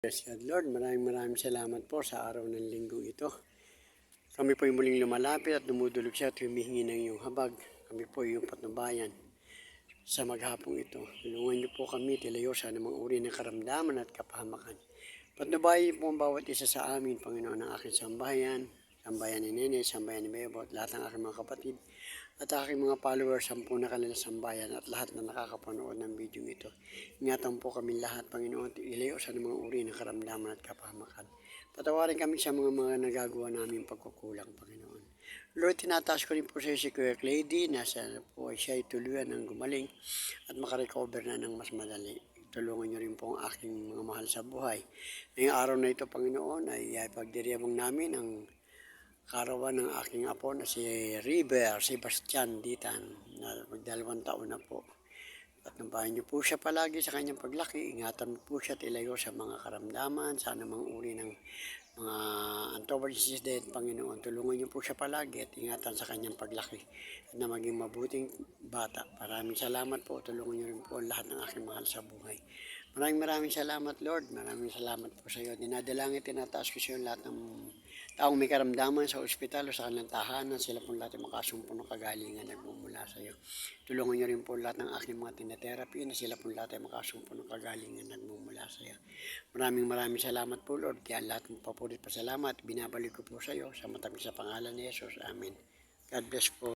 Yes, God Lord, maraming maraming salamat po sa araw ng linggo ito. Kami po yung muling lumalapit at dumudulog siya at humihingi ng iyong habag. Kami po yung patnubayan sa maghapong ito. Tulungan niyo po kami tilayo sa anumang uri ng karamdaman at kapahamakan. Patnubayan po ang bawat isa sa amin, Panginoon, ng aking sambayan, sambayan ni Nene, sambayan ni Bebo, at lahat ng aking mga kapatid, at aking mga followers, sampu na kanila sambayan, at lahat na nakakapanood ng video ito. Ingatan po kami lahat, Panginoon, ilayo sa mga uri ng karamdaman at kapahamakan. Patawarin kami sa mga mga nagagawa namin pagkukulang, Panginoon. Lord, tinataas ko rin po sa si Kuya Clady, nasa po siya ay tuluyan ng gumaling at makarecover na ng mas madali. Tulungan niyo rin po ang aking mga mahal sa buhay. Ngayong araw na ito, Panginoon, ay ay pagdiriabang namin ang karawan ng aking apo na si River Sebastian Ditan na magdalawang taon na po. At nabahan niyo po siya palagi sa kanyang paglaki. Ingatan mo po siya at ilayo sa mga karamdaman, sa anumang uri ng mga untoward incident, Panginoon. Tulungan niyo po siya palagi at ingatan sa kanyang paglaki na maging mabuting bata. Maraming salamat po. Tulungan niyo rin po lahat ng aking mahal sa buhay. Maraming maraming salamat, Lord. Maraming salamat po sa iyo. Dinadalangin, tinataas ko sa iyo lahat ng taong may karamdaman sa ospital o sa kanilang tahanan. Sila po lahat ay makasumpo ng kagalingan nagmumula sa iyo. Tulungan niyo rin po lahat ng aking mga tinatherapy na sila po lahat ay makasumpo ng kagalingan nagmumula sa iyo. Maraming maraming salamat po, Lord. Kaya lahat ng papulit pasalamat, binabalik ko po sa iyo sa matamis sa pangalan ni Jesus. Amen. God bless po.